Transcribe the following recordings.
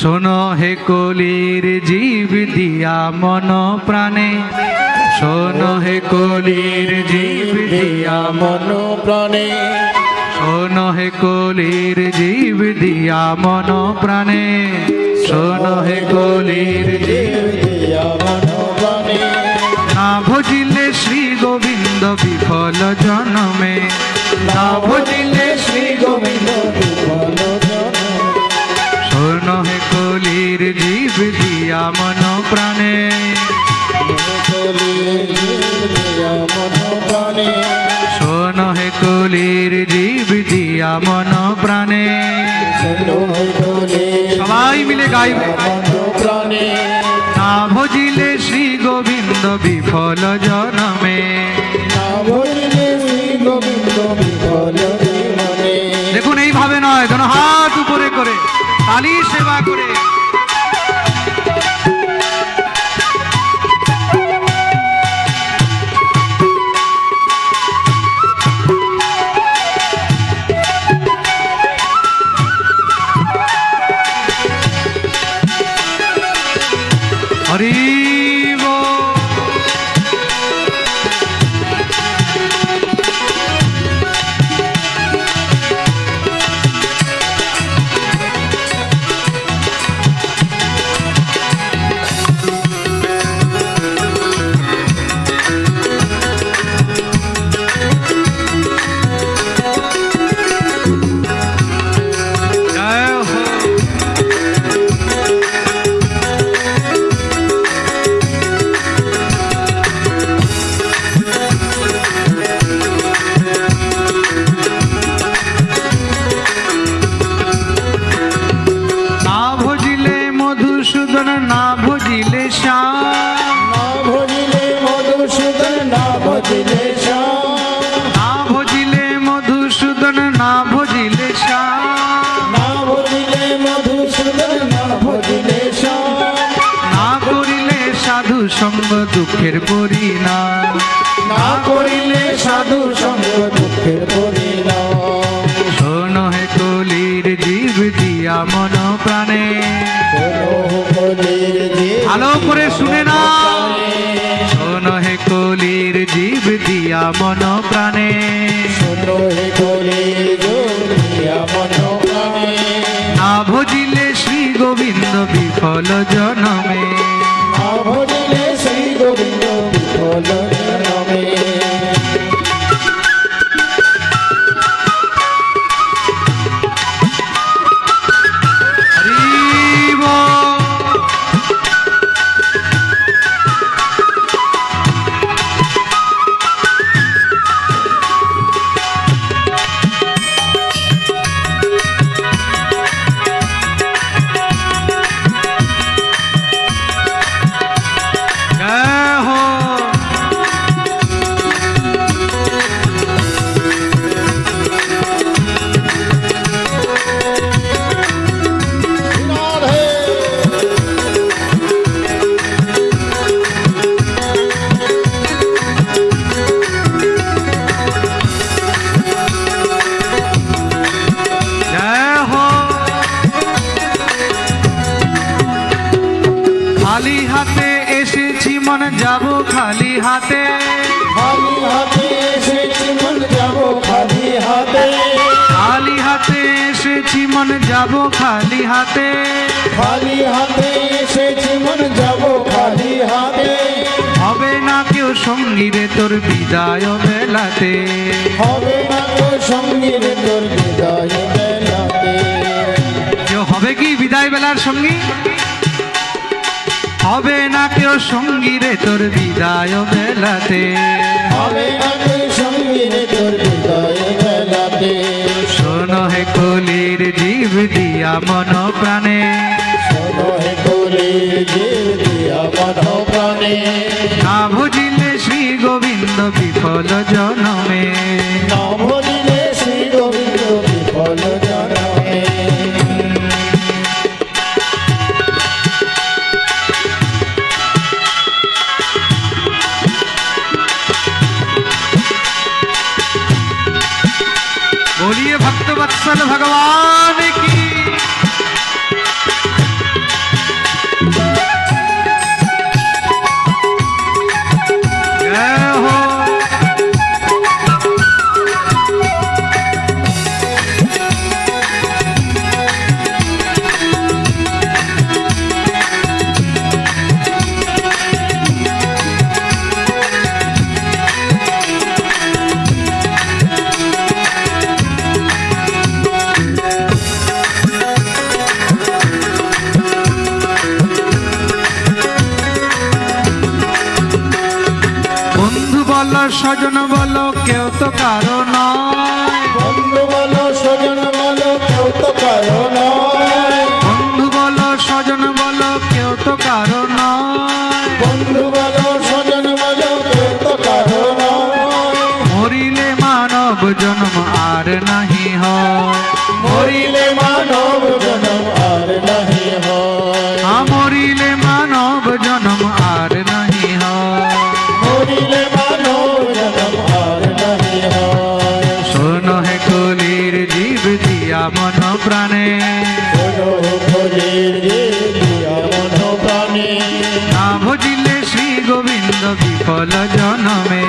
শোনো হে কলির জীব দিয়া মন প্রাণে। শোনো হে কলির জীব দিয়া মন প্রাণে। শোনো হে কলির জীব দিয়া মন প্রাণে। শোনো হে কলির জীব দিয়া মন প্রাণে। না ভজিলে শ্রী গোবিন্দ বিফল জনমে। না ভজিলে শ্রী গোবিন্দ মন প্রাণে সবাই মিলে গাইবে। প্রাণে না ভজিলে শ্রী গোবিন্দ বিফল জনমে। দেখুন, এইভাবে নয়, যেন হাত উপরে করে, তালি সেবা করে। না ভজিলে মধুসূদন না ভজিলে না ভজিলে মধুসূদন না ভজিলে না ভজিলে মধুসূদন না ভজিলে না করিলে সাধু সঙ্গ দুঃখের পরিণাম না। করিলে সাধু সঙ্গ দুঃখের পরিণাম শোনো হে কলির জীব দিয়া মন প্রাণে ভালো করে শুনে না শোনো হে কলির জীব দিয়া মন প্রাণে শোনো হে কলির দিয়া মন প্রাণে না ভজিলে শ্রী গোবিন্দ বিফল জনমে। মন যাব খালি হাতে। খালি হাতে এসেছি মন যাব খালি হাতে। খালি হাতে এসেছি মন যাব খালি হাতে। খালি হাতে এসেছি মন যাব খালি হাতে। হবে না কেউ সঙ্গী রে তোর বিদায় বেলাতে। হবে না তো সঙ্গীর তোর বিদায় বেলাতে। কেউ হবে কি বিদায় বেলার সঙ্গী? হবে না কেউ সঙ্গী রে তোর বিদায় বেলাতে হবে না তো সঙ্গীর তোর বিদায় বেলাতে শোনো হে কলির জীব দিয়া মন প্রাণে। শোনো হে কলির জীব দিয়া মন প্রাণে। না ভজিলে শ্রী গোবিন্দ বিফল জনমে। बोलिए भक्त वत्सल भगवान স্বজন বলো কেউ তো কারও নয়। প্রাণে। না ভজিলে শ্রী গোবিন্দ বিফল জনমে।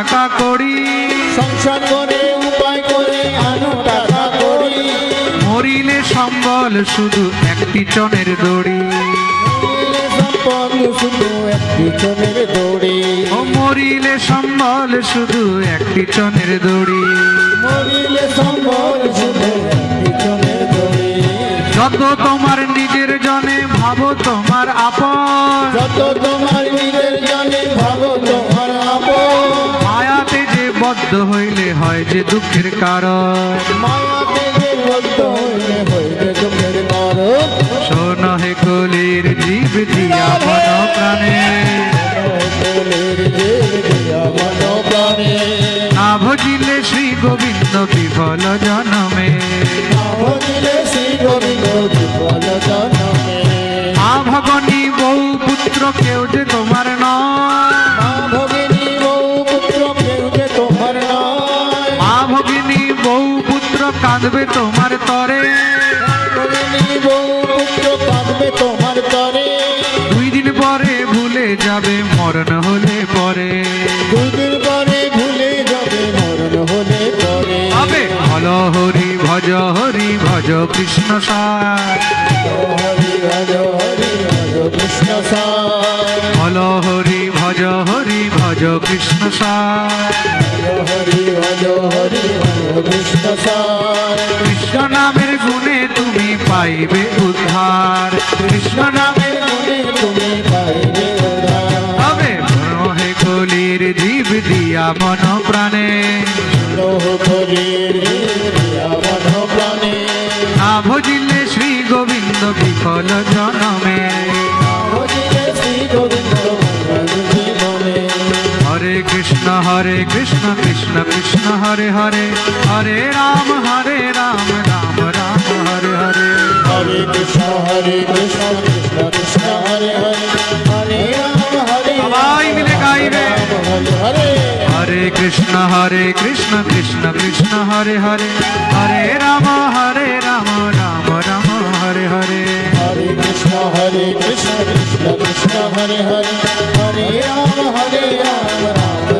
টাকা করি। সংসার করে উপায় করে আনো টাকা করি। মরিলে সম্বল শুধু একটি চনের দড়ি। মরিলে শুধু একটি চনের দড়ি। ও মরিলে সম্বল শুধু একটি চনের দড়ি। মরিলে সম্পদ শুধু একটি চনের দড়ি। যত তোমার নিজের জনে ভাবো তোমার আপন। যত তোমার হয় যে দুঃখের কারণ। শোন হে কলির জীব দিয়া মন প্রাণে। না ভজিলে শ্রী গোবিন্দ বিফল জনমে কাঁদবে তোমার তরে। দুই দিন পরে ভুলে যাবে, মরণ হলে পরে। হলে হরি ভজ হরি ভজ কৃষ্ণ সার। হরি হর হরি হর কৃষ্ণ সার হরি ভজ হরি ভজ কৃষ্ণ সার। হরি হরি হর কৃষ্ণ কৃষ্ণ নামের গুণে তুমি পাইবে উদ্ধার। কৃষ্ণ নামের মনে তুমি পাইবে উদ্ধার। হবে হে কলির জীব দিয়া মন প্রাণে। দিয়া মন প্রাণে। না ভজিলে শ্রী গোবিন্দ বিফল জনমে। কৃষ্ণ হরে কৃষ্ণ কৃষ্ণ কৃষ্ণ হরে হরে হরে রাম হরে রাম রাম রাম হরে হরে হরে কৃষ্ণ হরে কৃষ্ণ কৃষ্ণ কৃষ্ণ হরে হরে হরে রাম হরে সবাই মিলে গাইবে হরে হরে হরে কৃষ্ণ হরে কৃষ্ণ কৃষ্ণ কৃষ্ণ হরে হরে হরে রাম হরে রাম রাম রাম হরে হরে হরে কৃষ্ণ হরে কৃষ্ণ কৃষ্ণ কৃষ্ণ হরে হরে হরে রাম হরে রাম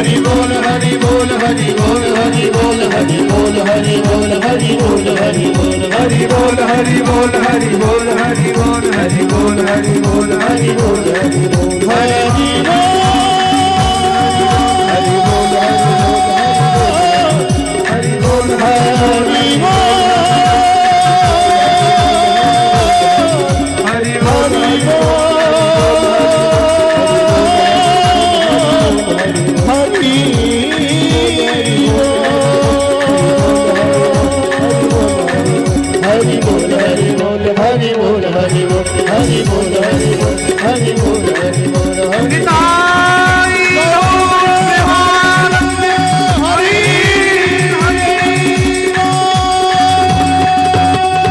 বল হরি বল হরি বল হরি বল হরি বল হরি বল হরি বল হরি বল হরি বল হরি বল হরি বল হরি বল হরি বল হরি বল হরি বল হরি বল হরি বল হরি